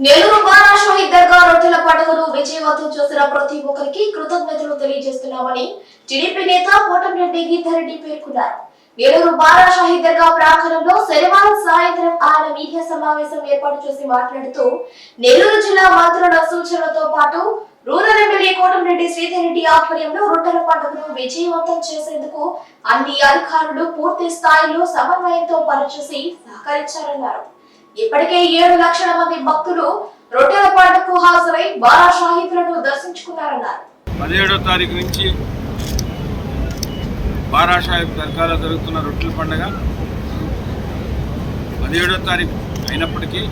నెల్లూరు బారా షహీద్ దర్గా రొట్టెల పండుగను విజయవంతం చేసిన ప్రతి ఒక్కరికి కృతజ్ఞతలు తెలియజేస్తున్నామని టీడీపీ నేత కోటంరెడ్డి గీతారెడ్డి పేర్కొన్నారు. నెల్లూరు బారా షహీద్ దర్గా ప్రాంగణంలో శనివారం సాయంత్రం ఆయన మీడియా సమావేశం ఏర్పాటు చేసి మాట్లాడుతూ నెల్లూరు జిల్లా మంత్రుల సూచనలతో పాటు రూరల్ ఎమ్మెల్యే కోటమిరెడ్డి శ్రీధర్ రెడ్డి ఆధ్వర్యంలో రొట్టెల పండుగను విజయవంతం చేసేందుకు అన్ని అధికారులు పూర్తి స్థాయిలో సమన్వయంతో పనిచేసి సహకరించారన్నారు. ఇప్పటికే ఏడు లక్షల మంది భక్తులు రొట్టెల పాటకు హాజరై బారా షాహీద్లను దర్శించుకున్నారన్నారు. పదిహేడో తారీఖు నుంచి బారా షాహిబ్ దర్గాలో జరుగుతున్న రొట్టెల పండుగ పదిహేడో తారీఖు అయినప్పటికీ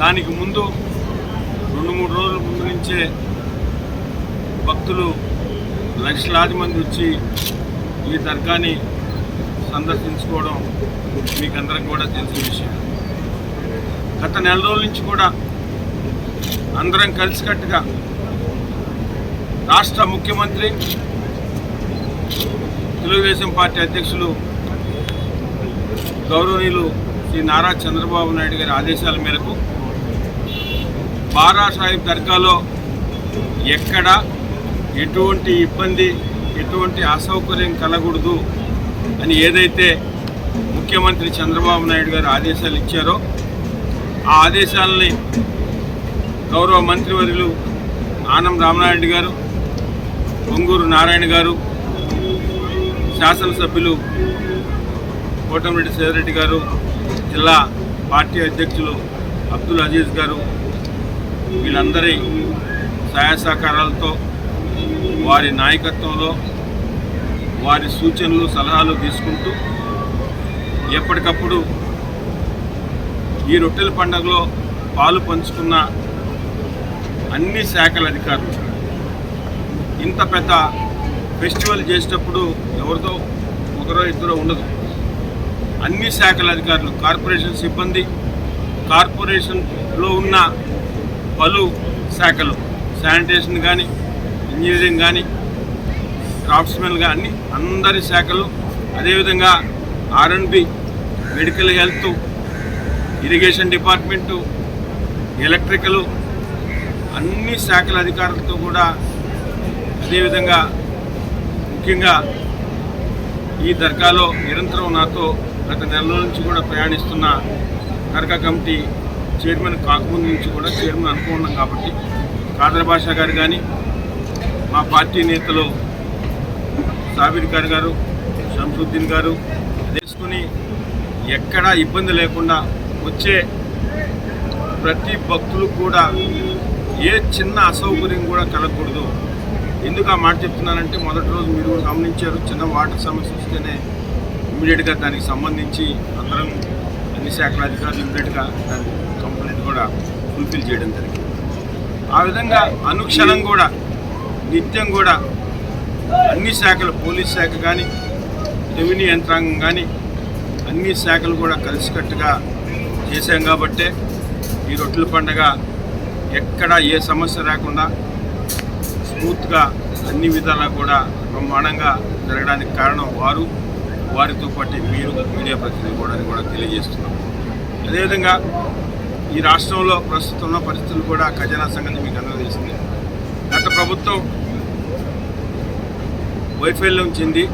దానికి ముందు రెండు మూడు రోజుల ముందు నుంచే భక్తులు లక్షలాది మంది వచ్చి ఈ దర్గాని సందర్శించుకోవడం మీకు అందరికి కూడా తెలిసిన విషయం. గత నెల రోజుల నుంచి కూడా అందరం కలిసికట్టుగా రాష్ట్ర ముఖ్యమంత్రి తెలుగుదేశం పార్టీ అధ్యక్షులు గౌరవనీయులు శ్రీ నారా చంద్రబాబు నాయుడు గారి ఆదేశాల మేరకు బారా సాహిబ్ దర్గాలో ఎక్కడ ఎటువంటి ఇబ్బంది ఎటువంటి అసౌకర్యం కలగకూడదు అని ఏదైతే ముఖ్యమంత్రి చంద్రబాబు నాయుడు గారు ఆదేశాలు ఇచ్చారో ఆ ఆదేశాలని గౌరవ మంత్రివర్యులు ఆనం రామనాయుడు గారు పొంగూరు నారాయణ గారు శాసనసభ్యులు కోటమిరెడ్డి సేదరెడ్డి గారు జిల్లా పార్టీ అధ్యక్షులు అబ్దుల్ అజీజ్ గారు వీళ్ళందరి సహాయ సహకారాలతో వారి నాయకత్వంలో వారి సూచనలు సలహాలు తీసుకుంటూ ఎప్పటికప్పుడు ఈ రొట్టెల పండుగలో పాలు పంచుకున్న అన్ని శాఖల అధికారులు ఇంత పెద్ద ఫెస్టివల్ చేసేటప్పుడు ఎవరితో ఒకరో ఇద్దరో ఉండదు. అన్ని శాఖల అధికారులు కార్పొరేషన్ సిబ్బంది కార్పొరేషన్లో ఉన్న పలు శాఖలు శానిటేషన్ కానీ ఇంజనీరింగ్ కానీ క్రాఫ్ట్స్మెన్గా కానీ అందరి శాఖలు అదేవిధంగా R and B medical health irrigation department electrical అన్ని శాఖల అధికారులతో కూడా అదేవిధంగా ముఖ్యంగా ఈ దర్గాలో నిరంతరం నాతో గత నెల నుంచి కూడా ప్రయాణిస్తున్న దర్గా కమిటీ చైర్మన్ కాకముందు నుంచి కూడా చైర్మన్ అనుకున్నాం కాబట్టి కాదర్ బాషా గారు కానీ మా పార్టీ నేతలు సాబిర్ ఖాన్ గారు షంసుద్దీన్ గారు తెలుసుకుని ఎక్కడా ఇబ్బంది లేకుండా వచ్చే ప్రతి భక్తులు కూడా ఏ చిన్న అసౌకర్యం కూడా కలగకూడదు. ఎందుకు ఆ మాట చెప్తున్నానంటే మొదటి రోజు మీరు గమనించారు చిన్న వాటర్ సమస్య వస్తేనే ఇమీడియట్గా దానికి సంబంధించి అందరం అన్ని శాఖల అధికారులు ఇమీడియట్గా దాని కంప్లైంట్ కూడా ఫుల్ఫిల్ చేయడం జరిగింది. ఆ విధంగా అనుక్షణం కూడా నిత్యం కూడా అన్ని శాఖలు పోలీస్ శాఖ కానీ రెవెన్యూ యంత్రాంగం కానీ అన్ని శాఖలు కూడా కలిసికట్టుగా చేశాం కాబట్టే ఈ రొట్టెల పండగ ఎక్కడ ఏ సమస్య రాకుండా స్మూత్గా అన్ని విధాలా కూడా బ్రహ్మాండంగా జరగడానికి కారణం వారు. వారితో పాటు మీరు మీడియా ప్రతినిధి కూడా కూడా తెలియజేస్తున్నాం. అదేవిధంగా ఈ రాష్ట్రంలో ప్రస్తుతం ఉన్న పరిస్థితులు కూడా ఖజానా సంగతి మీకు అందజేసింది. గత ప్రభుత్వం వైఫల్యం చెంది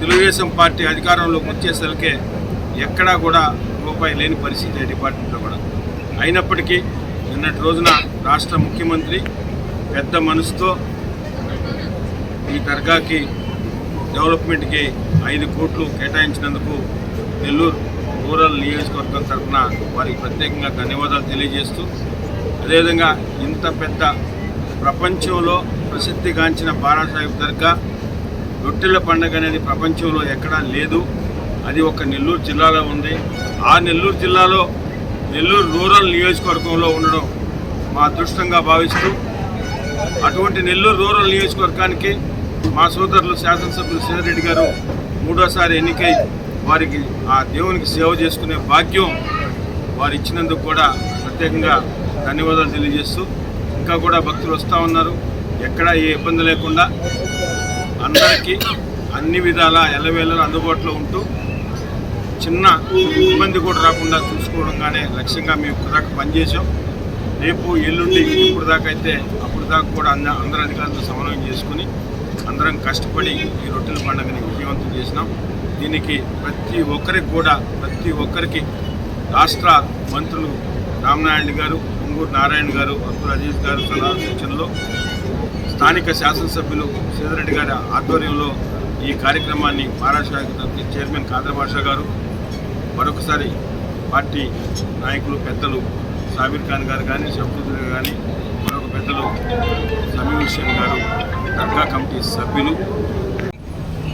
తెలుగుదేశం పార్టీ అధికారంలోకి వచ్చేసరికే ఎక్కడా కూడా రూపాయి లేని పరిస్థితి డిపార్ట్మెంట్లో కూడా. అయినప్పటికీ నిన్నటి రోజున రాష్ట్ర ముఖ్యమంత్రి పెద్ద మనసుతో ఈ దర్గాకి డెవలప్మెంట్కి ఐదు కోట్లు కేటాయించినందుకు నెల్లూరు రూరల్ నియోజకవర్గం తరఫున వారికి ప్రత్యేకంగా ధన్యవాదాలు తెలియజేస్తూ అదేవిధంగా ఇంత పెద్ద ప్రపంచంలో ప్రసిద్ధిగాంచిన బారాసాహిబ్ దర్గా రొట్టెల పండుగ అనేది ప్రపంచంలో ఎక్కడా లేదు. అది ఒక నెల్లూరు జిల్లాలో ఉంది. ఆ నెల్లూరు జిల్లాలో నెల్లూరు రూరల్ నియోజకవర్గంలో ఉండడం మా అదృష్టంగా భావిస్తూ అటువంటి నెల్లూరు రూరల్ నియోజకవర్గానికి మా సోదరులు శాసనసభ్యులు శ్రీధరెడ్డి గారు మూడోసారి ఎన్నికై వారికి ఆ దేవునికి సేవ చేసుకునే భాగ్యం వారు ఇచ్చినందుకు కూడా ప్రత్యేకంగా ధన్యవాదాలు తెలియజేస్తూ ఇంకా కూడా భక్తులు వస్తూ ఉన్నారు. ఎక్కడా ఏ ఇబ్బంది లేకుండా అందరికీ అన్ని విధాల ఎల్లవేళలా అందుబాటులో ఉంటూ చిన్న ఇబ్బంది కూడా రాకుండా చూసుకోవడంగానే లక్ష్యంగా మేము ఇప్పటిదాకా పనిచేసాం రేపు ఎల్లుండి ఇప్పుడు దాకా అయితే అప్పుడు దాకా కూడా అంద అందరు అధికారులతో సమన్వయం చేసుకుని అందరం కష్టపడి ఈ రొట్టెల పండుగని విజయవంతం చేసినాం. దీనికి ప్రతి ఒక్కరికి కూడా ప్రతి ఒక్కరికి రాష్ట్ర మంత్రులు రామనారాయణ గారు పొంగూరు నారాయణ గారు అబ్దుల్ అజీజ్ గారు సలహా సూచనలో స్థానిక శాసనసభ్యులు సీతారెడ్డి గారి ఆధ్వర్యంలో ఈ కార్యక్రమాన్ని మహారాష్ట్ర చైర్మన్ కాదర్ గారు మరొకసారి పార్టీ నాయకులు పెద్దలు సాబిర్ ఖాన్ గారు కానీ షంకుద్దర్ కానీ మరొక పెద్దలు సమీర్ హుస్సేన్ గారు దర్గా కమిటీ సభ్యులు.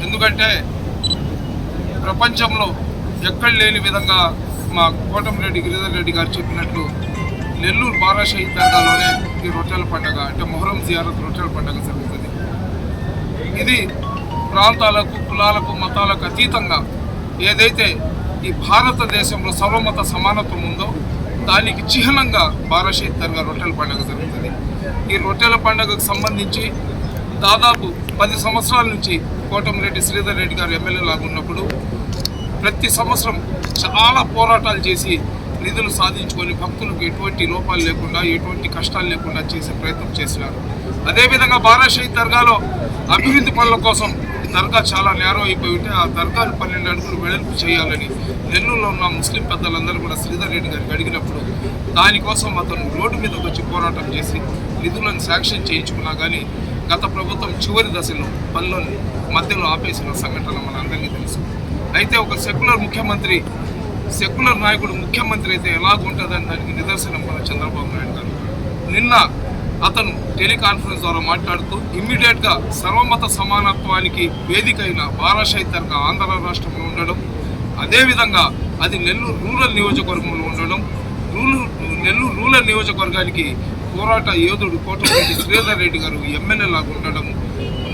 ఎందుకంటే ప్రపంచంలో ఎక్కడ లేని విధంగా మా కోటమిరెడ్డి గిరిధర్ రెడ్డి గారు చెప్పినట్లు నెల్లూరు బారా షహీద్ దర్గాలోనే ఈ రొట్టెల పండుగ అంటే మొహరం జియారత్ రొట్టెల పండుగ జరుగుతుంది. ఇది ప్రాంతాలకు కులాలకు మతాలకు అతీతంగా ఏదైతే ఈ భారతదేశంలో సర్వమత సమానత్వం ఉందో దానికి చిహ్నంగా బారా షహీద్ దర్గా రొట్టెల పండుగ జరుగుతుంది. ఈ రొట్టెల పండుగకు సంబంధించి దాదాపు పది సంవత్సరాల నుంచి కోటమిరెడ్డి శ్రీధర్ రెడ్డి గారు ఎమ్మెల్యే లాగా ఉన్నప్పుడు ప్రతి సంవత్సరం చాలా పోరాటాలు చేసి నిధులు సాధించుకొని భక్తులకు ఎటువంటి లోపాలు లేకుండా ఎటువంటి కష్టాలు లేకుండా చేసే ప్రయత్నం చేసినారు. అదేవిధంగా బారా దర్గాలో అభివృద్ధి పనుల కోసం దర్గా చాలా నేరం అయిపోయి ఉంటే ఆ దర్గాను పన్నెండు అడుగులు వెడల్పు చేయాలని నెల్లూరులో ఉన్న ముస్లిం పెద్దలందరూ కూడా శ్రీధర్ రెడ్డి గారికి అడిగినప్పుడు దానికోసం అతను రోడ్డు మీదకి వచ్చి పోరాటం చేసి నిధులను శాంక్షన్ చేయించుకున్నా కానీ గత ప్రభుత్వం చివరి దశలో పనులను మధ్యలో ఆపేసిన సంఘటన మనందరికీ తెలుసు. అయితే ఒక సెక్యులర్ ముఖ్యమంత్రి సెక్యులర్ నాయకుడు ముఖ్యమంత్రి అయితే ఎలాగుంటుందని దానికి నిదర్శనం మన చంద్రబాబు నాయుడు గారు. నిన్న అతను టెలికాన్ఫరెన్స్ ద్వారా మాట్లాడుతూ ఇమ్మీడియట్గా సర్వమత సమానత్వానికి వేదిక అయిన బారాశైతర్గా ఆంధ్ర రాష్ట్రంలో ఉండడం అదేవిధంగా అది నెల్లూరు రూరల్ నియోజకవర్గంలో ఉండడం రూరల్ నెల్లూరు రూరల్ నియోజకవర్గానికి పోరాట యోధుడు కోటమిరెడ్డి శ్రీధర్ రెడ్డి గారు ఎమ్మెల్యే లాగా ఉండడం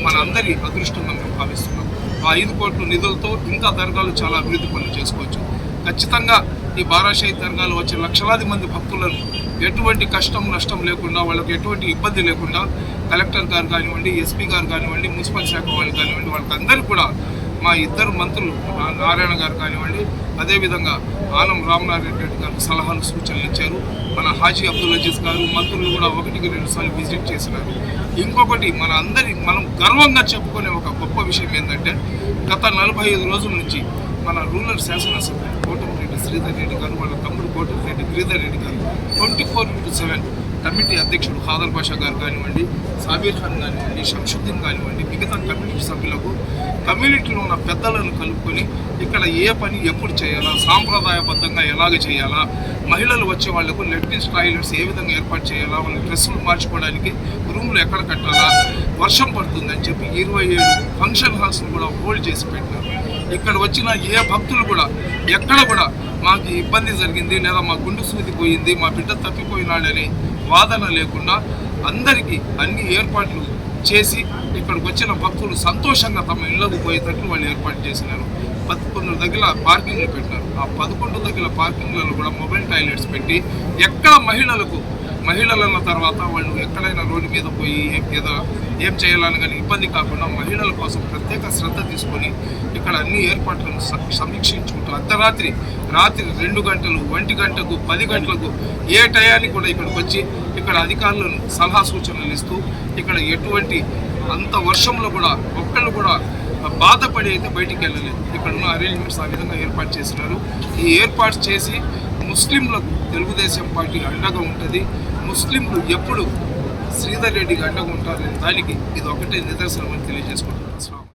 మన అందరి అదృష్టంగా మేము భావిస్తున్నాం. ఆ ఐదు కోట్ల నిధులతో ఇంకా దర్గాలు చాలా అభివృద్ధి పనులు చేసుకోవచ్చు. ఖచ్చితంగా ఈ బారాషాయి దర్గాలు వచ్చే లక్షలాది మంది భక్తులను ఎటువంటి కష్టం నష్టం లేకుండా వాళ్ళకి ఎటువంటి ఇబ్బంది లేకుండా కలెక్టర్ గారు కానివ్వండి ఎస్పీ గారు కానివ్వండి మున్సిపల్ శాఖ వాళ్ళు కానివ్వండి వాళ్ళకందరికీ కూడా మా ఇద్దరు మంత్రులు నారాయణ గారు కానివ్వండి అదేవిధంగా ఆనం రామనారాయణ రెడ్డి గారు సలహాలు సూచనలు ఇచ్చారు. మన హాజీ అబ్దుల్ అజీజ్ గారు మంత్రులు కూడా ఒకటికి రెండు సార్లు విజిట్ చేసినారు. ఇంకొకటి మన అందరి మనం గర్వంగా చెప్పుకునే ఒక గొప్ప విషయం ఏంటంటే గత నలభై ఐదు రోజుల నుంచి మన రూరల్ శాసనసభ కోటమిరెడ్డి శ్రీధర్ రెడ్డి గారు వాళ్ళ తమ్ముడు Kotamreddy Giridhar Reddy garu twenty four into seven committee అధ్యక్షుడు ఖాదర్ పాషా గారు కానివ్వండి సాబీర్ ఖాన్ కానివ్వండి షంషుద్దీన్ కానివ్వండి మిగతా కమ్యూనిటీ సభ్యులకు కమ్యూనిటీలో ఉన్న పెద్దలను కలుపుకొని ఇక్కడ ఏ పని ఎప్పుడు చేయాలా సాంప్రదాయబద్ధంగా ఎలాగ చేయాలా మహిళలు వచ్చే వాళ్ళకు లెఫ్టిన్స్ టాయిలెట్స్ ఏ విధంగా ఏర్పాటు చేయాలా వాళ్ళ డ్రెస్సులు మార్చుకోవడానికి రూమ్లు ఎక్కడ కట్టాలా వర్షం పడుతుందని చెప్పి ఇరవై ఏడు ఫంక్షన్ హాల్స్ను కూడా హోల్డ్ చేసి పెట్టారు ఇక్కడ వచ్చిన ఏ భక్తులు కూడా ఎక్కడ కూడా మాకు ఇబ్బంది జరిగింది లేదా మా గుండు సూది పోయింది మా బిడ్డ తప్పిపోయినాడని వాదన లేకుండా అందరికీ అన్ని ఏర్పాట్లు చేసి ఇక్కడికి వచ్చిన భక్తులు సంతోషంగా తమ ఇళ్ళకు పోయేటట్లు వాళ్ళు ఏర్పాటు చేసినారు. పదకొండు దగ్గర పార్కింగ్లు పెట్టినారు. ఆ పదకొండు దగ్గర పార్కింగ్లలో కూడా మొబైల్ టాయిలెట్స్ పెట్టి ఎక్కడ మహిళలకు మహిళలన్న తర్వాత వాళ్ళు ఎక్కడైనా రోడ్డు మీద పోయి ఏం ఏదో ఏం చేయాలని కానీ ఇబ్బంది కాకుండా మహిళల కోసం ప్రత్యేక శ్రద్ధ తీసుకొని ఇక్కడ అన్ని ఏర్పాట్లను సమీక్షించుకుంటూ అర్ధరాత్రి రాత్రి రెండు గంటలు ఒంటి గంటకు పది గంటలకు ఏ టయానికి కూడా ఇక్కడికి వచ్చి ఇక్కడ అధికారులను సలహా సూచనలు ఇస్తూ ఇక్కడ ఎటువంటి అంత వర్షంలో కూడా ఒక్కళ్ళు కూడా బాధపడి అయితే బయటికి వెళ్ళలేదు. ఇక్కడ ఉన్న అరేంజ్మెంట్స్ ఆ విధంగా ఏర్పాటు చేసినారు. ఈ ఏర్పాటు చేసి ముస్లింలకు తెలుగుదేశం పార్టీ అండగా ఉంటుంది. ముస్లింలు ఎప్పుడు శ్రీధర్ రెడ్డికి అండగా ఉంటారనే దానికి ఇది ఒకటే నిదర్శనం అని తెలియజేసుకుంటున్నాను.